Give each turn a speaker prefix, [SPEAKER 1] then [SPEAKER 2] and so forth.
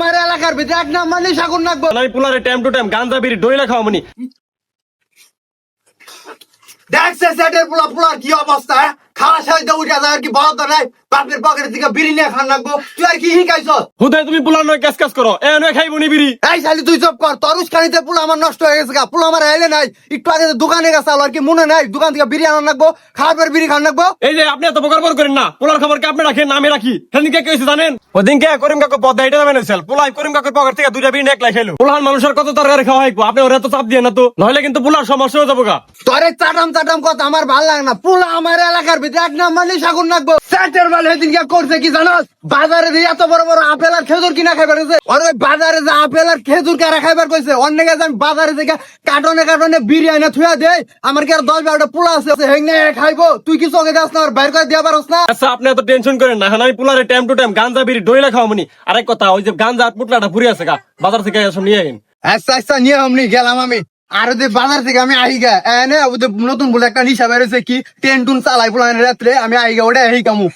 [SPEAKER 1] আমার এলাকার ভিতরে এক নাম্বার নেশা করে রাখব
[SPEAKER 2] আমি পুলারে টাইম টু টাইম গাঁজা বিড়ি ডইলা খাওয়া মনি
[SPEAKER 1] দেখছে সেটের পোলা পোলার কি অবস্থা হ্যাঁ? খাওয়া সাইতে উঠে যায় আর কি বলতো নাই বাপের পকেট থেকে বিড়ি নিয়ে খান রাখব তুই আর কি
[SPEAKER 2] হুদায় তুমি নয় ক্যাস ক্যাস করো। এ নয় খাইবো নি বিড়ি।
[SPEAKER 1] এই শালি তুই চপ কর। তরুষ খানিতে পোলা আমার নষ্ট হয়ে গেছে গা। পোলা আমার এলে নাই। একটু আগে দোকানে গেছে আর কি মনে নাই দোকান থেকে বিড়ি আনার রাখব খাওয়ার বিড়ি খান রাখব
[SPEAKER 2] এই যে আপনি এত বকর বকর করেন না। পোলার খবর কি আপনি রাখেন? আমি রাখি। সেদিনকে জানেন? ওদিনকে করিম কাকু পদ এটা যাবেন হয়েছিল পোলাই করিম কাকুর পকেট থেকে দুইটা বিড়ি এক লাই খাইলো। পোলার মানুষের কত তরকারি খাওয়া হাইকবো আপনি ওরা তো চাপ দিয়ে না তো? নইলে কিন্তু পোলার সমস্যা হয়ে যাব গা।
[SPEAKER 1] তোরে চাটাম চাটাম কথা আমার ভালো লাগে না। পোলা আমার এলাকার ভিতরে এক নাম্বার সাগুন করে রাখব সেটের বেলা সেদিনকে করছে কি জানোস? বাজারে দিয়ে এত বড় বড় আপেল আর খেজুর কিনা খাইবার কইছে। আর ওই বাজারে যে আপেল আর খেজুর কারা খাইবার কইছে? আছে আমি বাজারে থেকে কার্টনে কার্টনে বিরিয়ানি থুয়া আমার কি আর দশ বারোটা পোলা আছে? হেঙ্গে খাইবো। তুই কি চোখে না? আর বাইর করে দিয়া পারস না?
[SPEAKER 2] আচ্ছা আপনি এত টেনশন করেন না। এখন আমি পুলারে টাইম টু টাইম গাঞ্জা বিড়ি ডইলা খাওয়া মনি আরেক কথা ওই যে গাঞ্জা আর পুটলাটা ফুরি আছে গা। বাজার থেকে এসব নিয়ে আইন।
[SPEAKER 1] আচ্ছা আচ্ছা নিয়ে আমনি গেলাম আমি। আর ওদের বাজার থেকে আমি আহি গা এনে ওদের নতুন বলে একটা নিশা বেরোছে কি টেন টুন চালাই পোলা রাত্রে, আমি আহি গা ওটা আহি কামু